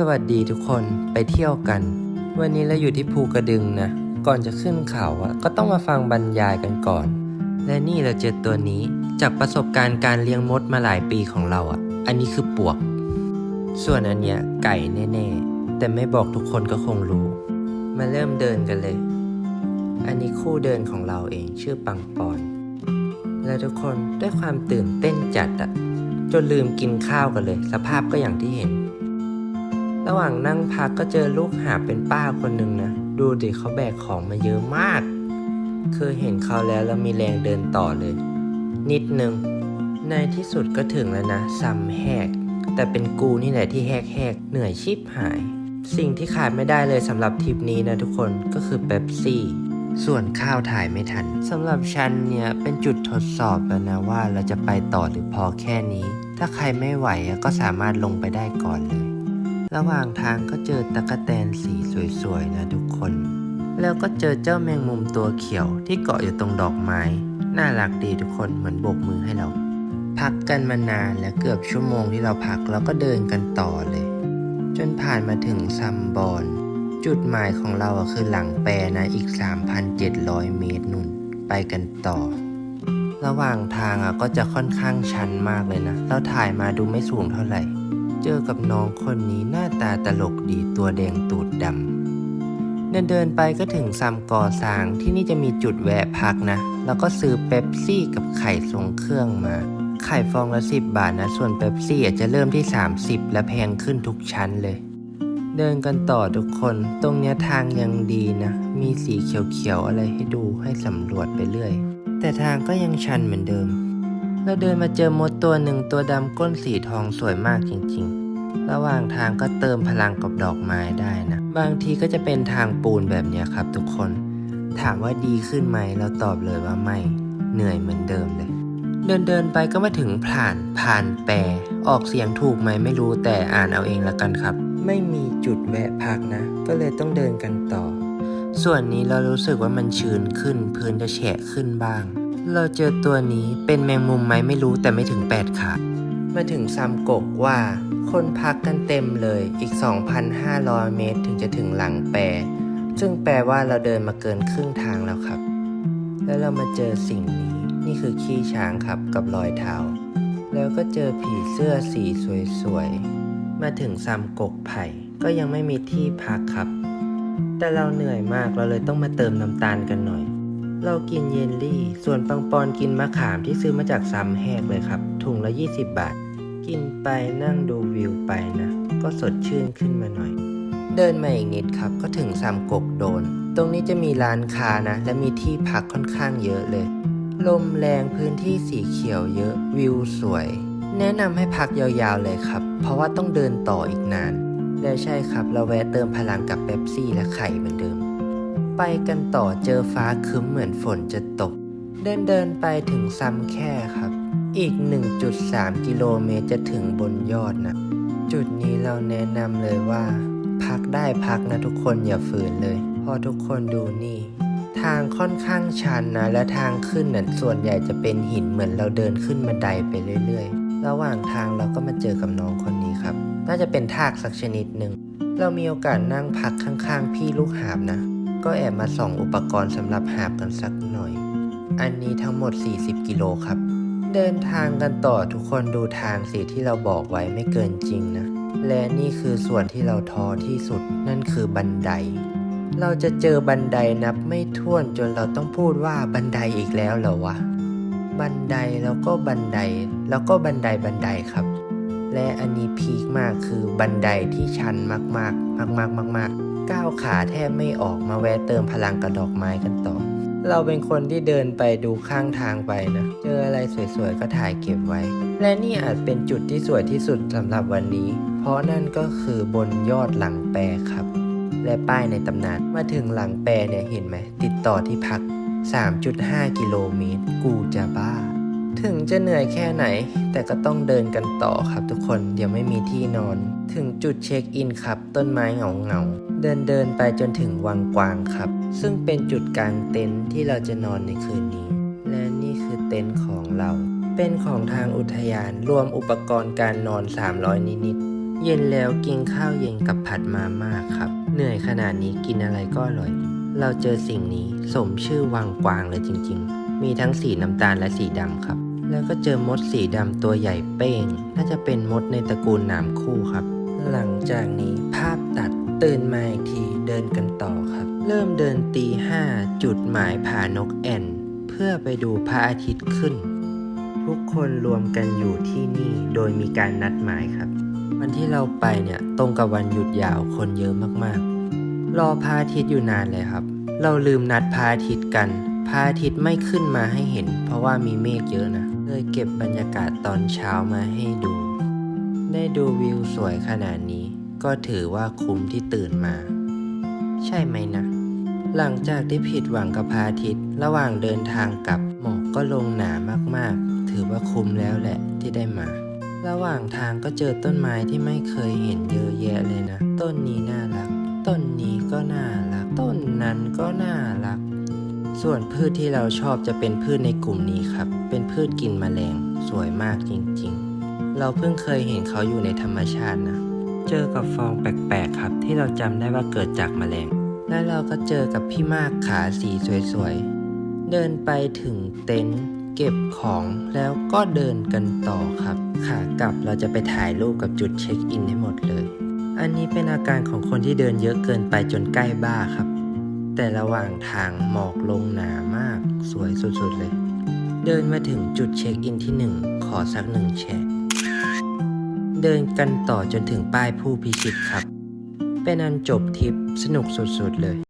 สวัสดีทุกคนไปเที่ยวกัน วันนี้เราอยู่ที่ภูกระดึงนะ ก่อนจะขึ้นเขาอะก็ต้องมาฟังบรรยายกันก่อน และนี่เราเจอตัวนี้จากประสบการณ์การเลี้ยงมดมาหลายปีของเราอะอันนี้คือปวก ส่วนอันเนี้ยไก่แน่ๆ แต่ไม่บอกทุกคนก็คงรู้ มาเริ่มเดินกันเลย อันนี้คู่เดินของเราเองชื่อปังปอน และทุกคนด้วยความตื่นเต้นจัดอะจนลืมกินข้าวกันเลย สภาพก็อย่างที่เห็น ระหว่างนั่งพักก็เจอลูกหาเป็นป้าคนหนึ่งนะ ดูดิเขาแบกของมาเยอะมาก คือเห็นเขาแล้วแล้วมีแรงเดินต่อเลย นิดนึง ในที่สุดก็ถึงแล้วนะซัมแหก แต่เป็นกูนี่แหละที่แหกแหกๆเหนื่อยชิบหาย สิ่งที่ขาดไม่ได้เลยสำหรับทริปนี้นะทุกคนก็คือเป๊ปซี่ส่วนข้าวถ่ายไม่ทันสำหรับฉันเนี่ยเป็นจุดทดสอบแล้วนะว่าเราจะไปต่อหรือพอแค่นี้ ถ้าใครไม่ไหวก็สามารถลงไปได้ก่อนเลย ระหว่างทางก็เจอตะกะแตนสีสวยๆนะทุกคน แล้วก็เจอเจ้าแมงมุมตัวเขียวที่เกาะอยู่ตรงดอกไม้ น่ารักดีทุกคนเหมือนโบกมือให้เรา พักกันมานานและเกือบชั่วโมงที่เราพักเราก็เดินกันต่อเลย จนผ่านมาถึงซัมบอนจุดหมายของเราอะคือหลังแปรนะอีก 3,700 เมตรนุ่น ไปกันต่อ ระหว่างทางอะก็จะค่อนข้างชันมากเลยนะ เราถ่ายมาดูไม่สูงเท่าไหร่ เจอกับน้องคนนี้หน้าตาตลกดีตัวแดงตูดดำ เดินเดินไปก็ถึงซัมก่อสางที่นี่จะมีจุดแวะพักนะ แล้วก็ซื้อเป๊ปซี่กับไข่ทรงเครื่องมา ไข่ฟองละสิบบาทนะ ส่วนเป๊ปซี่อาจจะเริ่มที่ 30 และแพงขึ้นทุกชั้นเลย เดินกันต่อทุกคน ตรงเนี้ยทางยังดีนะ มีสีเขียวๆอะไรให้ดูให้สำรวจไปเรื่อย แต่ทางก็ยังชันเหมือนเดิม เราเดินมาเจอมดตัวหนึ่งตัวดำก้นสีทองสวยมากจริงๆ ระหว่างทางก็เติมพลังกับดอกไม้ได้นะ บางทีก็จะเป็นทางปูนแบบนี้ครับทุกคน ถามว่าดีขึ้นไหมเราตอบเลยว่าไม่ เหนื่อยเหมือนเดิมเลย เดินเดินๆไปก็มาถึงผ่านผ่านแปรออกเสียงถูกไหมไม่รู้แต่อ่านเอาเองละกันครับ ไม่มีจุดแวะพักนะ ก็เลยต้องเดินกันต่อ ส่วนนี้เรารู้สึกว่ามันชื้นขึ้นพื้นจะแฉะขึ้นบ้าง เราเจอตัวนี้เป็นแมงมุมไหมไม่รู้แต่ไม่ถึง8ขามาถึงซามกกว่า คนพักกันเต็มเลยอีก 2,500 เมตรถึงจะถึงหลังแปรซึ่งแปลว่าเราเดินมาเกินครึ่งทางแล้วครับ แล้วเรามาเจอสิ่งนี้นี่คือขี้ช้างครับกับรอยเท้า แล้วก็เจอผีเสื้อสีสวยๆ มาถึงซามกกไผ่ก็ยังไม่มีที่พักครับ แต่เราเหนื่อยมากเราเลยต้องมาเติมน้ำตาลกันหน่อย เรากินเยลลี่ ส่วนปังปอนกินมะขามที่ซื้อมาจากซัมแหกเลยครับ ถุงละ 20 บาท กินไปนั่งดูวิวไปนะ ก็สดชื่นขึ้นมาหน่อย เดินมาอีกนิดครับ ก็ถึงซามกกโดน ตรงนี้จะมีร้านค้านะ และมีที่พักค่อนข้างเยอะเลย ลมแรงพื้นที่สีเขียวเยอะวิวสวย แนะนำให้พักยาวๆเลยครับ เพราะว่าต้องเดินต่ออีกนานและใช่ครับ เราแวะเติมพลังกับเป๊ปซี่และไข่เหมือนเดิม ไปกันต่อเจอฟ้าครึ้มเหมือนฝนจะตก เดินเดินไปถึงซ้ำแค่ครับ อีก 1.3 กิโลเมตรจะถึงบนยอดนะ จุดนี้เราแนะนำเลยว่า พักได้พักนะทุกคนอย่าฝืนเลยเพอทุกคนดูนี่ ทางค่อนข้างชันนะ และทางขึ้นน่ะส่วนใหญ่จะเป็นหินเหมือนเราเดินขึ้นบันไดไปเรื่อยๆ ระหว่างทางเราก็มาเจอกับน้องคนนี้ครับ น่าจะเป็นทากสักชนิดหนึ่งเรามีโอกาสนั่งพักข้างๆ พี่ลูกหาบนะ ก็แอบมาส่องอุปกรณ์สำหรับหาบกันสักหน่อย อันนี้ทั้งหมด 40 กิโลครับ เดินทางกันต่อทุกคนดูทางสิที่เราบอกไว้ไม่เกินจริงนะ และนี่คือส่วนที่เราท้อที่สุดนั่นคือบันได เราจะเจอบันไดนับไม่ถ้วนจนเราต้องพูดว่าบันไดอีกแล้วเหรอวะ บันไดแล้วก็บันไดแล้วก็บันไดบันไดครับ และอันนี้พีคมากคือบันไดที่ชันมากๆ มากๆมากๆ ก้าวขาแทบไม่ออกมาแวะเติมพลังกับดอกไม้กันต่อ เราเป็นคนที่เดินไปดูข้างทางไปนะ เจออะไรสวยๆ ก็ถ่ายเก็บไว้ และนี่อาจเป็นจุดที่สวยที่สุดสำหรับวันนี้ เพราะนั่นก็คือบนยอดหลังแปรครับ และป้ายในตำนาน มาถึงหลังแปรเนี่ยเห็นไหม ติดต่อที่พัก 3.5 กิโลเมตร กูจะบ้า ถึงจะเหนื่อยแค่ไหน แต่ก็ต้องเดินกันต่อครับทุกคน เดี๋ยวไม่มีที่นอน ถึงจุดเช็คอินครับ ต้นไม้เหงา เดินเดินไปจนถึงวังกวางครับ ซึ่งเป็นจุดกลางเต็นท์ที่เราจะนอนในคืนนี้ และนี่คือเต็นท์ของเรา เป็นของทางอุทยานรวมอุปกรณ์การนอน 300 นิดๆเย็นแล้วกินข้าวเย็นกับผัดมาม่าครับ เหนื่อยขนาดนี้กินอะไรก็อร่อย เราเจอสิ่งนี้สมชื่อวังกวางเลยจริง ๆ มีทั้งสีน้ำตาลและสีดำครับแล้วก็เจอมดสีดำตัวใหญ่เป้ง น่าจะเป็นมดในตระกูลหนามคู่ครับ หลังจากนี้ภาพตัด ตื่นมาอีกทีเดินกันต่อครับ เริ่มเดินตีห้าจุดหมายผานกแอ่น เพื่อไปดูพระอาทิตย์ขึ้น ทุกคนรวมกันอยู่ที่นี่โดยมีการนัดหมายครับ วันที่เราไปเนี่ยตรงกับวันหยุดยาวคนเยอะมากๆ รอพระอาทิตย์อยู่นานเลยครับ เราลืมนัดพระอาทิตย์กันพระอาทิตย์ไม่ขึ้นมาให้เห็น เพราะว่ามีเมฆเยอะนะ เลยเก็บบรรยากาศตอนเช้ามาให้ดู ได้ดูวิวสวยขนาดนี้ ก็ถือว่าคุ้มที่ตื่นมา ใช่ไหมนะ หลังจากที่ผิดหวังกับพระอาทิตย์ ระหว่างเดินทางกลับหมอกก็ลงหนามากๆ ถือว่าคุ้มแล้วแหละที่ได้มา ระหว่างทางก็เจอต้นไม้ที่ไม่เคยเห็นเยอะแยะเลยนะ ต้นนี้น่ารัก ต้นนี้ก็น่ารัก ต้นนั้นก็น่ารัก ส่วนพืชที่เราชอบจะเป็นพืชในกลุ่มนี้ครับ เป็นพืชกินแมลง สวยมากจริงๆ เราเพิ่งเคยเห็นเขาอยู่ในธรรมชาตินะ เจอกับฟองแปลกๆครับ ที่เราจำได้ว่าเกิดจากแมลง และเราก็เจอกับพี่มากขาสีสวยๆ เดินไปถึงเต็นท์เก็บของแล้วก็เดินกันต่อครับขากลับเราจะไปถ่ายรูปกับจุดเช็คอินให้หมดเลย อันนี้เป็นอาการของคนที่เดินเยอะเกินไปจนใกล้บ้าครับ แต่ระหว่างทางหมอกลงหนามากสวยสุดๆเลย เดินมาถึงจุดเช็คอินที่หนึ่งขอสักหนึ่งแชะ เดินกันต่อจนถึงป้ายผู้พิชิตครับ เป็นอันจบทริปสนุกสุดๆเลย